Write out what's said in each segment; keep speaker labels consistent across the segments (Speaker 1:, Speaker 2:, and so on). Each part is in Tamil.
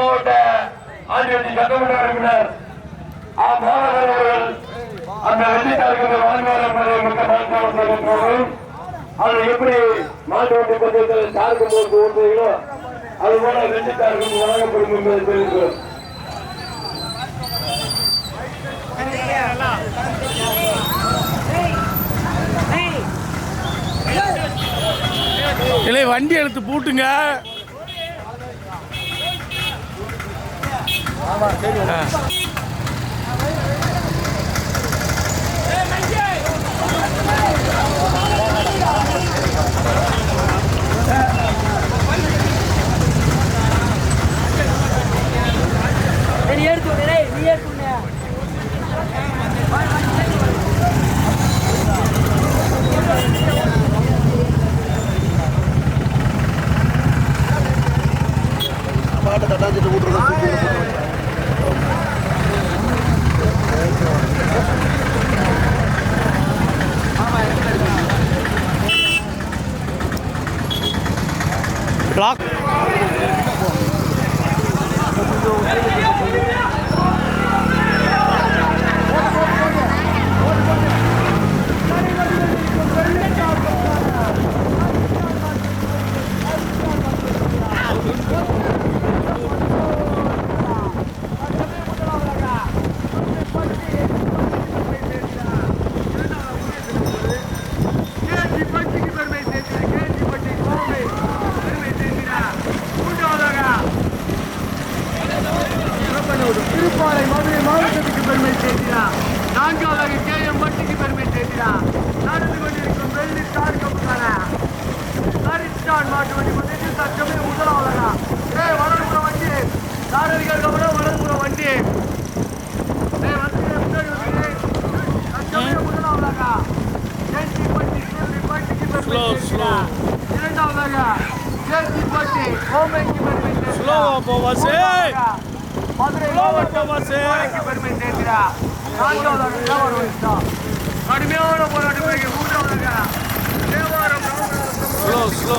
Speaker 1: மாவட்ட ஆண்டிவட்டி சட்டமன்ற உறுப்பினர் ஆ மோகன் அவர்கள் அந்த வெள்ளிக்காரர்கள் வாழ்வார் என்பதை மக்கள் எப்படி மாட்டு வண்டி பந்தயத்தில் ஓட்டுறீங்களோ அது போல வெள்ளிக்காரர்கள் வழங்கப்படும் என்பதை தெரிவிக்கிறோம்.
Speaker 2: இல்லை வண்டி எடுத்து பூட்டுங்க. ஆ.
Speaker 3: நீ எடுத்து விடு, டேய், நீ எடுத்து விடு.
Speaker 4: பாட்டை தட்டாஞ்சிட்டு விட்டுருக்கோம்
Speaker 2: பிளாக்
Speaker 5: திருப்பாறை மதுரை மாவட்டத்துக்கு பெருமை சேர்க்கிறார் நான்காவதாக கே எம் மட்டிக்கு பெருமை சேர்க்கிறார் நடந்து கொண்டிருக்கும் வெள்ளி ஸ்டார் கப்புக்கான ஹரிஸ்டான் மாட்டு பந்தயத்தில் தற்சமய முதலாவதாக ஏ வடதுபுற வண்டி. சாரதிகள் கவனம் வடதுபுற வண்டி. ஏ வந்து முன்னாடி வந்து தற்சமய முதலாவதாக ஜெயந்தி பட்டி சூழ்நிலை பட்டிக்கு இரண்டாவதாக ஜெயந்தி பட்டி கோமைக்கு பெருமை
Speaker 2: ஸ்லோவா போவாசே.
Speaker 5: மதுரை
Speaker 2: ஸ்லோவா போவாசே.
Speaker 5: கோடைக்கு பெருமை நான்காவதாக. கடுமையான போராட்டம் மூன்றாவதாக தேவாரம்
Speaker 2: ஸ்லோ ஸ்லோ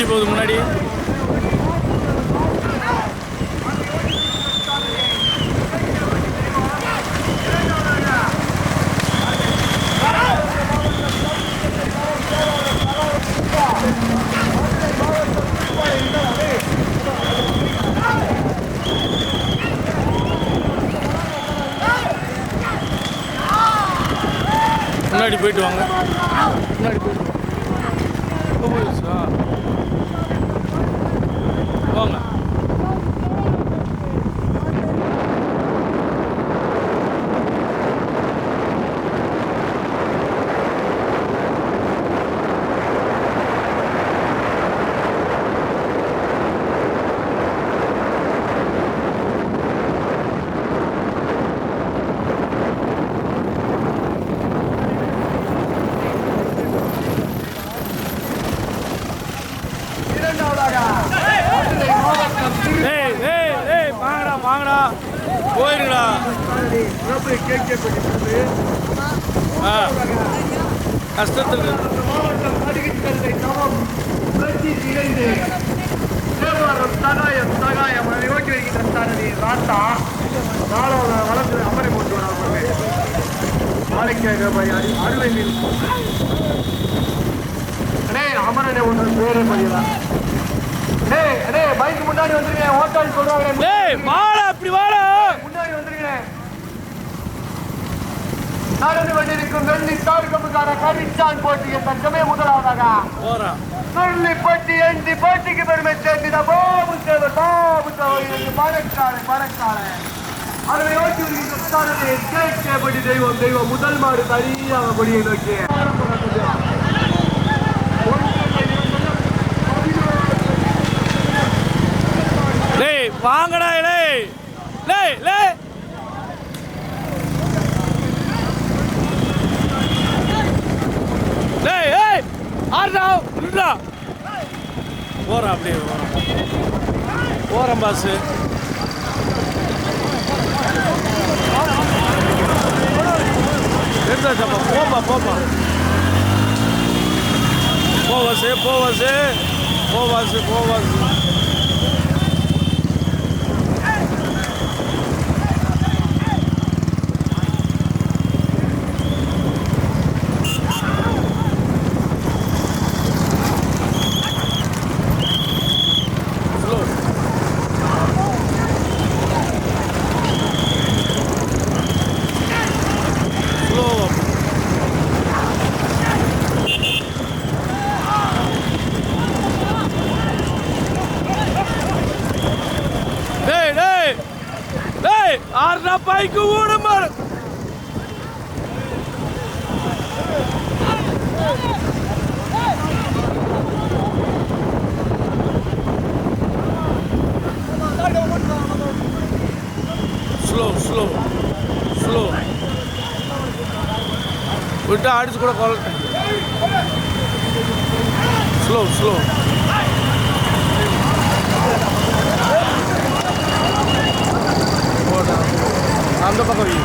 Speaker 2: எத்தனை வண்டி போகுது முன்னாடி முன்னாடி போயிட்டு வாங்க முன்னாடி போயிட்டு வாங்க. ஆ. போங்க
Speaker 5: இரண்டாவதாக மதுரை மாவட்டம்
Speaker 2: ஏய் ஏய் ஏய் வாங்கடா வாங்கடா போயிருங்கடா
Speaker 5: திருச்சானதி பிரபு கேட்கப்பட்டிருக்கிறது
Speaker 2: ஆ கஷ்டத்தில்.
Speaker 5: மாவட்டம் கடுகிக்கல்லை தவம் வெற்றி இணைந்து தேவாரம் சகாயம் சகாயம் அதை ஓட்டி வைக்கின்ற சாரதி ராத்தா. நாளாக வளர்ந்து அமரை நாளைக்காக போய் அடி அருளை மீன் அடே அமரனே ஒன்று பேரே பதிலாம் அடே அடே பைக் முன்னாடி வந்துருங்க ஓட்டாளி சொல்றாங்க
Speaker 2: வாடா வாடா
Speaker 5: முன்னாடி வந்துருங்க நடந்து கொண்டிருக்கும் வெள்ளி தாழ்கமுக்கான கரிச்சான் போட்டியை தற்சமே முதலாவதாக. சுருளிப்பட்டி எண்டி போட்டிக்கு பெருமை சேர்ந்த பாபு தேவர் பாபு தேவர் பணக்காரன் பணக்காரன் அதனை ஓட்டி வருகின்ற தெய்வம் தெய்வம் முதல் மாடு தனியாக கொடியை நோக்கி
Speaker 2: டேய் வாங்கடா டேய் டேய் டேய் டேய் ஏய் ஆடுடா நில்றா போறேன் அப்படியே போறேன் போறேன் எடுத்தாச்சாப்பா போப்பா போப்பா. Boaz Boaz Boaz Boaz Slow. Slow up. டேய் டேய் டேய் ஆறுனா பைக்கு ஓட மாறு ஸ்லோ ஸ்லோ ஸ்லோ விட்டு அடிச்சு கூட கொள்ள ஸ்லோ ஸ்லோ போடா அந்த பக்கம் வை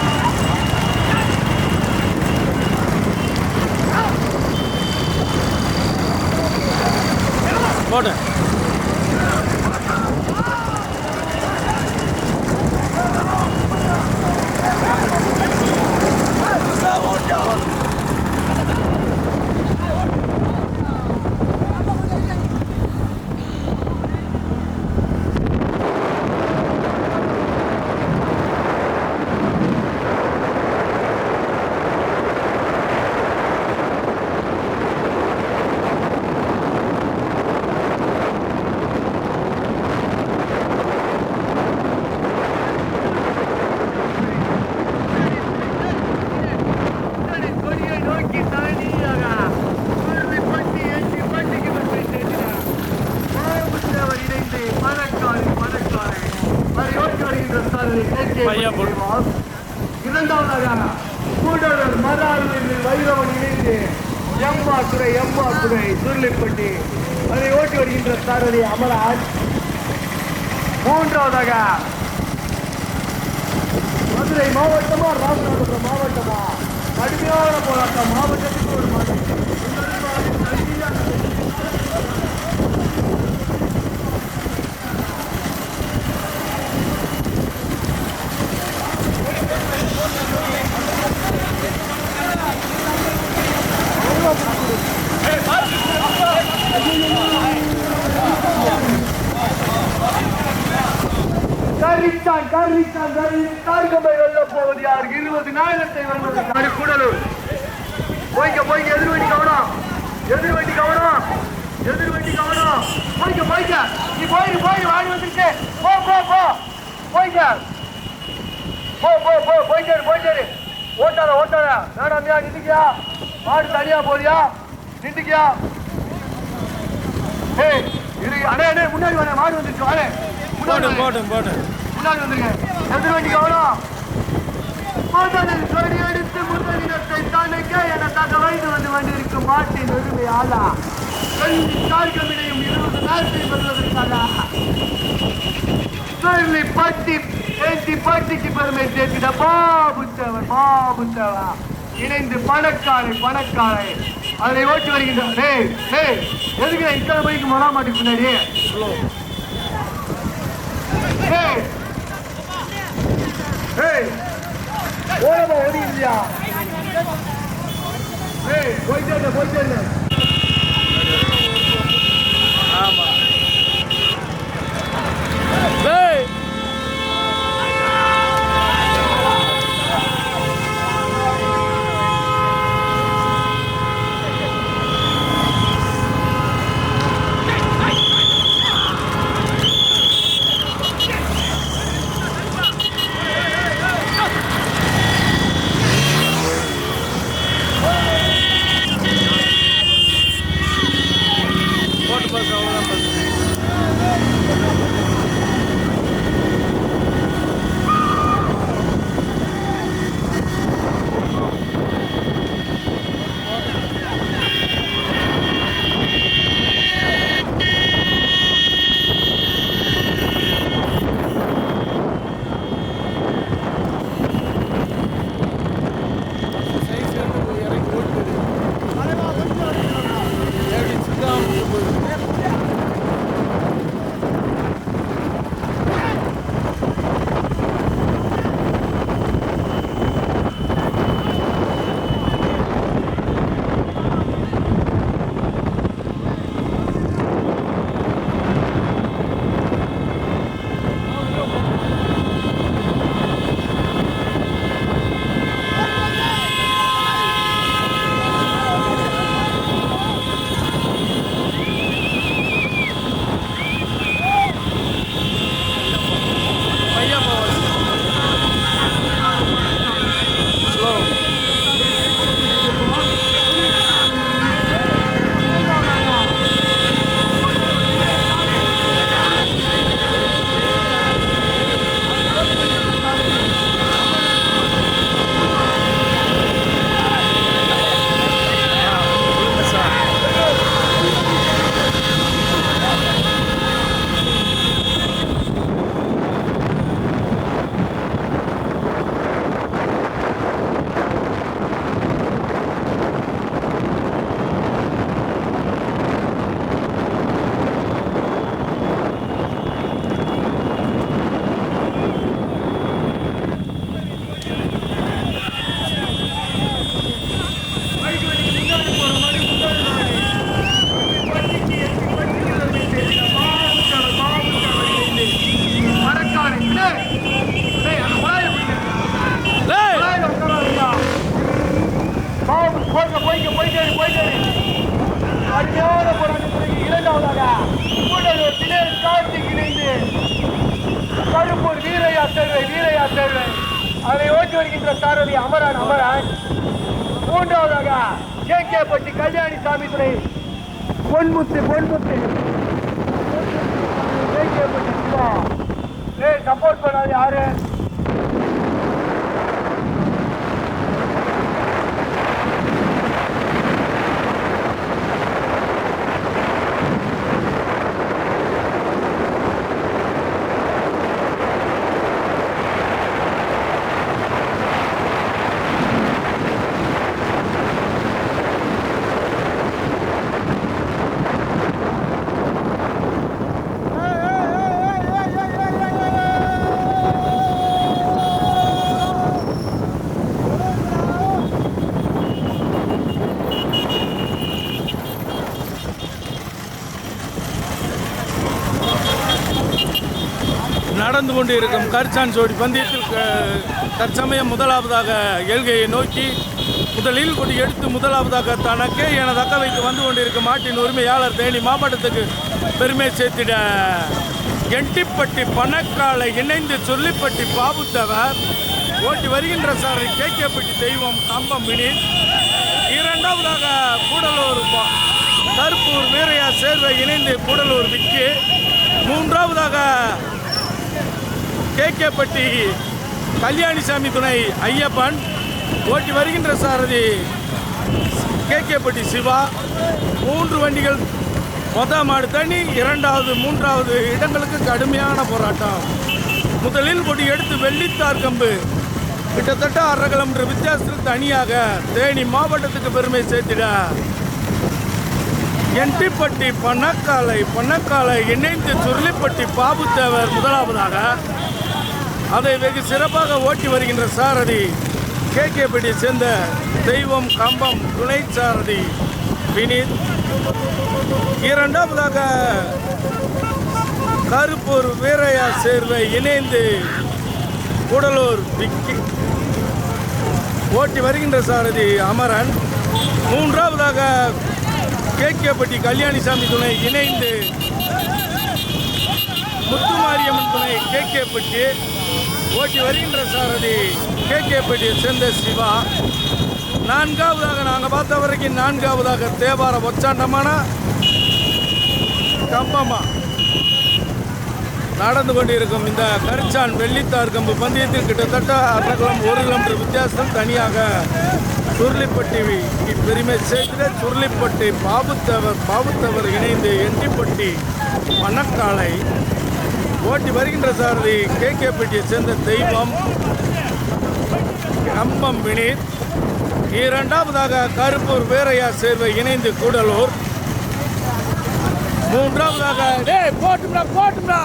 Speaker 2: போட்டேன்
Speaker 5: கொடியை நோக்கி தனியாக சுருளிப்பட்டி எண்டி பட்டிக்கு பெருமை சேர்க்கிறார் பாபு தேவர் இணைந்து பணக்காரி பணக்காரன் அதை ஓட்டி வருகின்ற ஸ்தானத்தை கேட்கப்படி
Speaker 2: பையன் போடு.
Speaker 5: தெய்வம் இரண்டாவதாக கூடலூர் மதாரில் வைரவன் இணைந்து எம்மா துறை எம்மா துறை சுருளிப்பட்டி. அதை ஓட்டி வருகின்ற சாரதி அமராஜ் மூன்றாவதாக மதுரை மாவட்டமா ராமநாதபுரம் மாவட்டமா? கடுமையான போராட்டம். மாவட்டத்துக்கு ஒரு மாதிரி Thank you. கரித்தான் கரித்தான் கரித்தான் கம்பை வெல்ல போவது யார் இருபது நாயிரத்தை வருவது யாரு கூடலூர். போய்க்க போய்க்க எதிர்வண்டி கவனம். எதிர்வண்டி கவனம். எதிர்வண்டி கவனம். போய்க்க போய்க்க. நீ போயிரு போயிரு வாடி வந்துருச்சு. போ போ போ. போய்க்க. போ போ போ. போய்க்காரு போய்க்காரு ஓட்டாத ஓட்டாத. வேணாமியா நின்றுக்கியா? மாடு தனியா போறியா நின்றுக்கியா? ஏய் அண்ணே முன்னாடி வாங்க. மாடு வந்துருச்சு முன்னாடி
Speaker 2: போட்டும்
Speaker 5: வாங்க.
Speaker 2: போட்டும் போட்டும்
Speaker 5: முன்னாடி வந்துருங்க. எதிர் வண்டிக்கு எவ்வளோ முதலில் கொடி எடுத்து முதலிடத்தை தனக்கே என வந்து கொண்டிருக்கும் மாட்டின் உரிமை ஆளா இருபது நாட்கள் பெறுவதற்காக சொல்லி பட்டி பேசி பட்டிக்கு பெருமை சேர்த்திட பாபுத்தவர் பாபுத்தவா இணைந்து பணக்காரை பணக்காரை. அதனை ஓட்டி வருகின்றார் டேய் டேய் எதுக்கு நான் இத்தனை மணிக்கு மொழ மாட்டுக்கு முன்னாடி டேய். டேய். ஓரமா ஓடிக்கிறியா டேய் போயிட்டே இரு, போயிட்டே
Speaker 2: டேய்
Speaker 5: அதை ஓட்டி வருகின்ற சாரதி அமரன் அமரன். மூன்றாவதாக கே. கே. பட்டி கல்யாணி சாமி துறை பொன்முத்து பொன்முத்து. கே. கே. பட்டி சப்போர்ட் பண்ணாது யாரு?
Speaker 2: கொண்டிருக்கும் கர்ச்சான் ஜோடி பந்தயத்தில் தற்சமயம் முதலாவதாக எல்கையை நோக்கி முதலில் கொண்டு எடுத்து முதலாவதாக தனக்கே என தக்க வைத்து வந்து கொண்டிருக்கும் மாட்டின் உரிமையாளர் தேனி மாவட்டத்துக்கு பெருமை சேர்த்திட எட்டிப்பட்டி பணக்காலை இணைந்து சொல்லிப்பட்டி பாபுத்தவர் ஓட்டி வருகின்ற சாரை கேகேப்பட்டி தெய்வம் கம்பம் மினி இரண்டாவதாக கூடலூர் கருப்பூர் வீரையா சேர்வை இணைந்து கூடலூர் விக்கு. மூன்றாவதாக கேகேப்பட்டி கல்யாணிசாமி துணை ஐயப்பன். ஓட்டி வருகின்ற சாரதி கேகேப்பட்டி சிவா. மூன்று வண்டிகள் மொத மாடு தனி இரண்டாவது மூன்றாவது இடங்களுக்கு கடுமையான போராட்டம். முதலில் கொடி எடுத்து வெள்ளித்தார் கம்பு. கிட்டத்தட்ட அரை கிலோமீட்டர் வித்தியாசத்தில் தனியாக தேனி மாவட்டத்துக்கு பெருமை சேர்த்திட. என்டிப்பட்டி பண்ணக்காலை பண்ணக்காலை இணைந்து சுருளிப்பட்டி பாபுத்தேவர் முதலாவதாக அதை வெகு சிறப்பாக ஓட்டி வருகின்ற சாரதி கே கேகேபடியை சேர்ந்த தெய்வம் கம்பம் துணை சாரதி வினீத். இரண்டாவதாக கருப்பூர் வீரையா சேர்வை இணைந்து கூடலூர் விக்கி ஓட்டி வருகின்ற சாரதி அமரன். மூன்றாவதாக கேகேப்பட்டி கல்யாணிசாமி துணை இணைந்து முத்துமாரியம்மன் துணை கேகேப்பட்டி ஓட்டி வருகின்ற சாரதி கேகேப்பட்டியை சேர்ந்த சிவா. நான்காவதாக நாங்கள் பார்த்த வரைக்கும் நான்காவதாக தேவார ஒச்சாண்டமான கம்பமா நடந்து கொண்டிருக்கும் இந்த கரிச்சான் வெள்ளித்தார் கம்பு பந்தயத்தில் கிட்டத்தட்ட அரை கிலோ ஒரு கிலோமீட்டர் வித்தியாசம். தனியாக சுருளிப்பட்டி பெருமை சேர்த்து சுருளிப்பட்டி பாபுத்தவர் பாபுத்தவர் இணைந்து எண்டிப்பட்டி மணக்காலை ஓட்டி வருகின்ற சாரதி கே கேப்பட்டியை சேர்ந்த தெய்வம். கம்பம் வினீத். இரண்டாவதாக கருப்பூர் வீரையா சேர்வை இணைந்து கூடலூர். மூன்றாவதாக டேய் போட்டும்டா போட்டும்டா.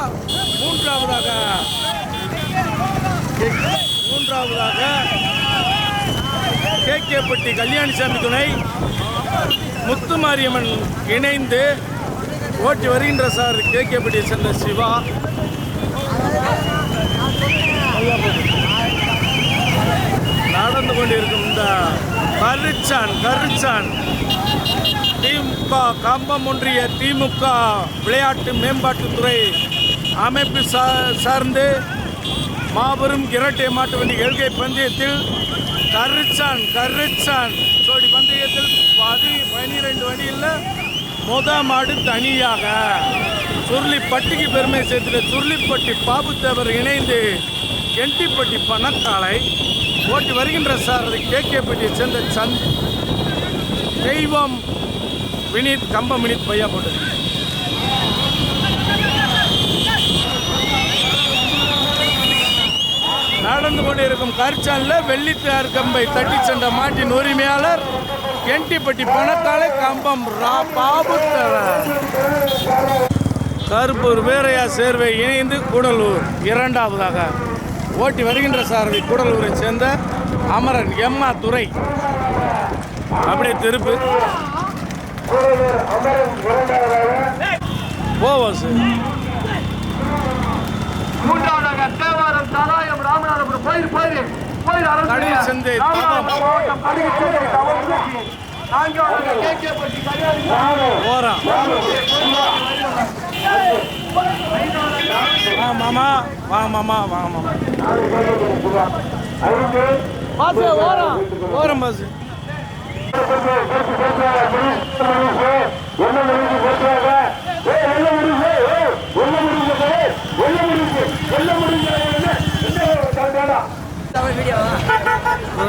Speaker 2: மூன்றாவதாக மூன்றாவதாக கேகேப்பட்டி கல்யாணிசாமி துணை. முத்துமாரியம்மன் இணைந்து ஓட்டி வருகின்ற சார் கேகேப்பட்டியை சேர்ந்த சிவா. நடந்து கொண்டிருக்கும் இந்த கருச்சான் கருச்சான். திமுக கம்பம் ஒன்றிய திமுக விளையாட்டு மேம்பாட்டுத்துறை அமைப்பு சார்ந்து மாபெரும் இரட்டை மாட்டு வண்டி எழுகை பந்தயத்தில் கருச்சான் கருச்சான். ஜோடி பந்தயத்தில் பதி பனிரெண்டு வண்டியில் முத மாடு தனியாக சுருளிப்பட்டிக்கு பெருமை சேர்த்துல சுருளிப்பட்டி பாபுத்தேவர் இணைந்து கெண்டிப்பட்டி பணக்காலை ஓட்டி வருகின்ற சாரதி கேகேப்பட்டியை சேர்ந்த சந்த் தெய்வம் வினீத் கம்ப வினீத் பையா போட்டு. நடந்து கொண்டிருக்கும் கரிச்சாலில் வெள்ளித்தார் கம்பை தட்டி சென்ற மாட்டின் உரிமையாளர் கெண்டிப்பட்டி பணத்தாலே கம்பம். ரா பாபுத்தவர் கருப்பூர் வீரையா சேர்வை இணைந்து கூடலூர். இரண்டாவதாக ஓட்டி வருகின்ற சாரதி கூடலூரை சேர்ந்த அமரன் எம்மா துறை அப்படியே திருப்பு.
Speaker 1: கூடலூர்
Speaker 2: போவோம் சார்
Speaker 5: மூன்றாவதாக தேவாரம் சகாயம் ராமநாதபுரம் பயிர் பயிர். போயிரு அரசு
Speaker 2: கடல் சந்தை பாபம்
Speaker 5: மாவட்டம் பள்ளிக்கோட்டை தவறு நான்காவதாக கேகேப்பட்டி கல்யாணி.
Speaker 2: போகிறான் வா மாமா வா மாமா வா மாமா.
Speaker 1: ஐந்து
Speaker 2: பாசு ஓரம். ஓரம் பாசு
Speaker 1: என்ன முடிவு போட்டுறாங்க ஏய் என்ன முடிவு ஏய் என்ன முடிவு ஏய் என்ன முடிவு என்ன முடிவு என்ன என்ன கரெக்டாடா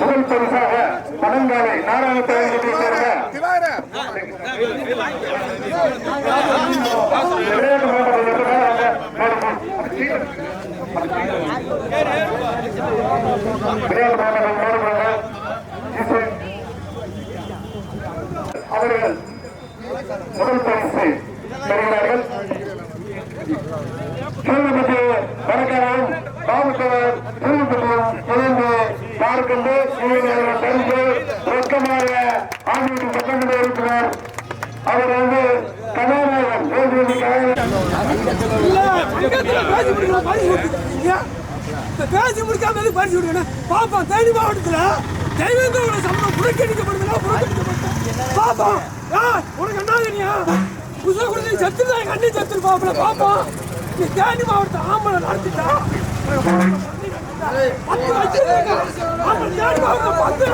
Speaker 1: முதல் பரிசாக பனங்காலை நாராயணத்தை சேர்ந்த விளையாட்டு முதல் பரிசு பெறுகிறார்கள். சூழ்நிலை வணக்கம் பாவத்தவர் சூழ்நிலையும் இணைந்து பார்க்கின்ற சூழ்நிலை தெரிந்து ரொக்கமாக ஆண்டு சட்டமன்ற உறுப்பினர் அவர் வந்து கதாநாயகன்
Speaker 6: பேசி முடிக்காம எதுக்கு பரிசு கொடுக்கணும் பாப்பா தேனி மாவட்டத்தில் தெய்வங்களோட சம்பளம் புறக்கணிக்கப்படுதுன்னா புறக்கணிக்கப்பட்டேன் பாப்பா உனக்கு என்ன தெரியும் புதுசாக கொடுத்து சத்துருதான் எங்க அண்ணன் செத்துரு பாப்பல பாப்பா. நீ தேனி மாவட்டத்தை ஆம்பளை நடத்திட்டா பத்து பத்து